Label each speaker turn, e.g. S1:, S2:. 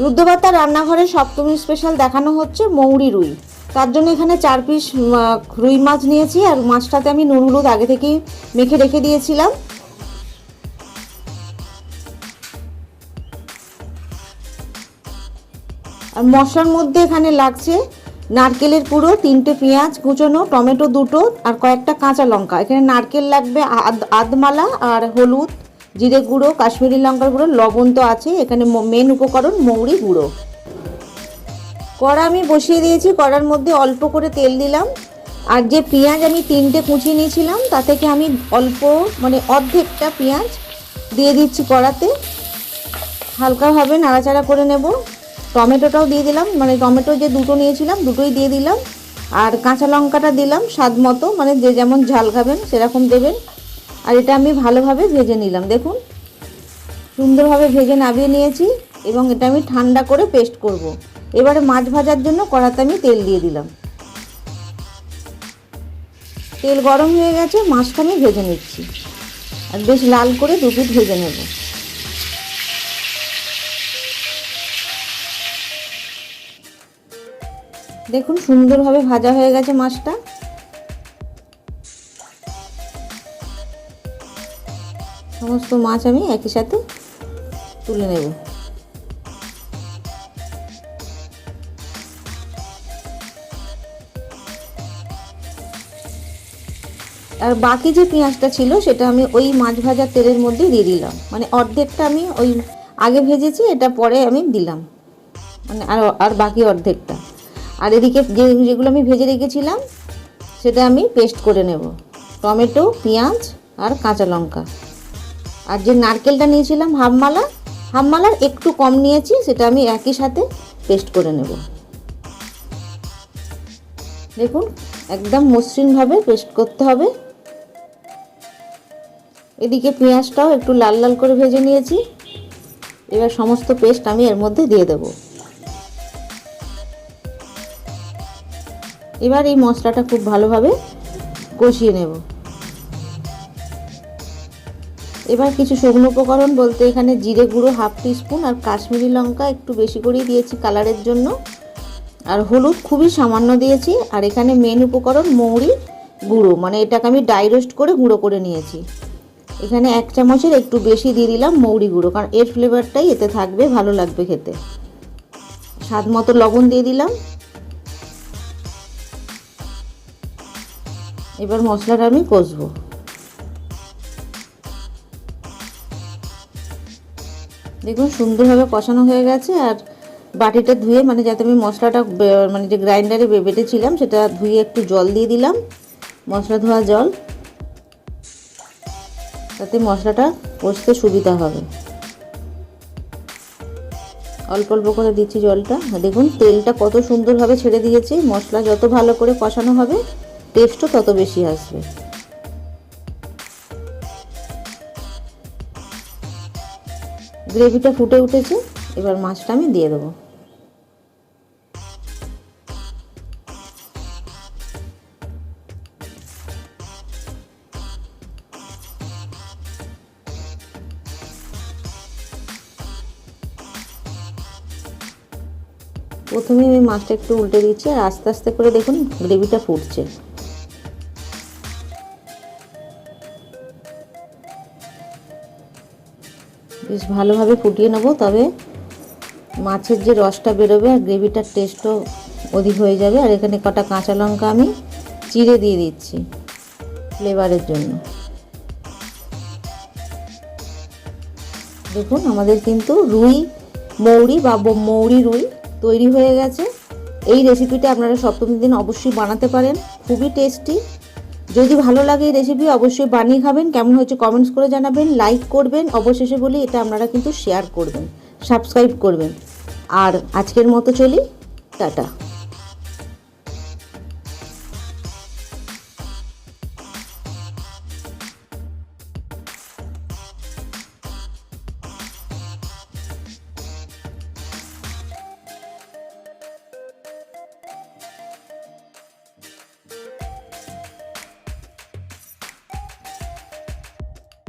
S1: রুদ্রবার্তা রান্নাঘরে সপ্তমী স্পেশাল দেখানো হচ্ছে মৌরি রুই। তার জন্য এখানে চার পিস রুই মাছ নিয়েছি আর মাছটাতে আমি নুন হলুদ আগে থেকেই মেখে রেখে দিয়েছিলাম। আর মশলার মধ্যে এখানে লাগছে নারকেলের পুরো, তিনটে পেঁয়াজ কুচোনো, টমেটো দুটো আর কয়েকটা কাঁচা লঙ্কা। এখানে নারকেল লাগবে আদ- আধমালা আর হলুদ। জিরে গুঁড়ো, কাশ্মীরি লঙ্কার গুঁড়ো, লবণ তো আছে। এখানে মেন উপকরণ মৌরি গুঁড়ো। কড়া আমি বসিয়ে দিয়েছি, কড়ার মধ্যে অল্প করে তেল দিলাম। আর যে পেঁয়াজ আমি তিনটে কুচিয়ে নিয়েছিলাম, তা থেকে আমি অল্প মানে অর্ধেকটা পেঁয়াজ দিয়ে দিচ্ছি কড়াতে। হালকাভাবে নাড়াচাড়া করে নেব। টমেটোটাও দিয়ে দিলাম মানে টমেটো যে দুটো নিয়েছিলাম, দুটোই দিয়ে দিলাম। আর কাঁচা লঙ্কাটা দিলাম, স্বাদ মতো মানে যে যেমন ঝাল খাবেন, সেরকম দেবেন। আর এটা আমি ভালোভাবে ভেজে নিলাম। দেখুন, সুন্দরভাবে ভেজে নামিয়ে নিয়েছি এবং এটা আমি ঠান্ডা করে পেস্ট করব। এবারে মাছ ভাজার জন্য কড়াতে আমি তেল দিয়ে দিলাম। তেল গরম হয়ে গেছে মাছটা আমি ভেজে নিচ্ছি। আর বেশ লাল করে দু পিঠ ভেজে নেব। দেখুন, সুন্দরভাবে ভাজা হয়ে গেছে মাছটা। সমস্ত মাছ আমি একই সাথে তুলে নেব। আর বাকি যে পেঁয়াজটা ছিল, সেটা আমি ওই মাছ ভাজার তেলের মধ্যে দিয়ে দিলাম। মানে অর্ধেকটা আমি ওই আগে ভেজেছি, এটা পরে আমি দিলাম। মানে আর আর বাকি অর্ধেকটা। আর এদিকে যে যেগুলো আমি ভেজে রেখেছিলাম, সেটা আমি পেস্ট করে নেব। টমেটো, পেঁয়াজ আর কাঁচা লঙ্কা। আর যে নারকেলটা নিয়েছিলাম, হাফমালা হাফমালার একটু কম নিয়েছি, সেটা আমি একই সাথে পেস্ট করে নেব। দেখুন, একদম মসৃণভাবে পেস্ট করতে হবে। এদিকে পেঁয়াজটাও একটু লাল লাল করে ভেজে নিয়েছি। এবার সমস্ত পেস্ট আমি এর মধ্যে দিয়ে দেব। এবার এই মশলাটা খুব ভালোভাবে কষিয়ে নেব। এবার কিছু শুকনো উপকরণ বলতে এখানে জিরে গুঁড়ো হাফ টিস্পুন আর কাশ্মীরি লঙ্কা একটু বেশি করেই দিয়েছি কালারের জন্য। আর হলুদ খুবই সামান্য দিয়েছি। আর এখানে মেন উপকরণ মৌরি গুঁড়ো মানে এটাকে আমি ডাই রোস্ট করে গুঁড়ো করে নিয়েছি। এখানে এক চামচের একটু বেশি দিয়ে দিলাম মৌরি গুঁড়ো, কারণ এর ফ্লেভারটাই এতে থাকবে, ভালো লাগবে খেতে। স্বাদ মতো লবণ দিয়ে দিলাম। এবার মশলাটা আমি কষবো। দেখুন, সুন্দরভাবে কষানো হয়ে গেছে আর বাটিটা ধুয়ে মানে যাতে আমি মশলাটা মানে যে গ্রাইন্ডারে বেটেছিলাম, সেটা ধুয়ে একটু জল দিয়ে দিলাম, মশলা ধোয়া জল। তাতে মশলাটা কষতে সুবিধা হবে। অল্প অল্প করে দিচ্ছি জলটা। দেখুন, তেলটা কত সুন্দরভাবে ছেড়ে দিয়েছে। মশলা যত ভালো করে কষানো হবে টেস্টও তত বেশি আসবে। গ্রেভিটা ফুটে উঠেছে, এবার মাছটা আমি দিয়ে দেবো। প্রথমে আমি মাছটা একটু উল্টে দিচ্ছি, আর আস্তে আস্তে করে দেখুন গ্রেভিটা ফুটছে। বেশ ভালোভাবে ফুটিয়ে নেব, তবে মাছের যে রসটা বেরোবে আর গ্রেভিটার টেস্টও অধিক হয়ে যাবে। আর এখানে কটা কাঁচা লঙ্কা আমি চিড়ে দিয়ে দিচ্ছি ফ্লেভারের জন্য। দেখুন, আমাদের কিন্তু রুই, মৌরি বা মৌরি রুই তৈরি হয়ে গেছে। এই রেসিপিটা আপনারা সপ্তমীর দিন অবশ্যই বানাতে পারেন, খুবই টেস্টি যদি ভালো লাগে এই রেসিপি অবশ্যই বানিয়ে খাবেন। কেমন হয়েছে কমেন্টস করে জানাবেন। লাইক করবেন। অবশেষে বলি, এটা আপনারা কিন্তু শেয়ার করবেন। সাবস্ক্রাইব করবেন। আর আজকের মতো চলি। টাটা।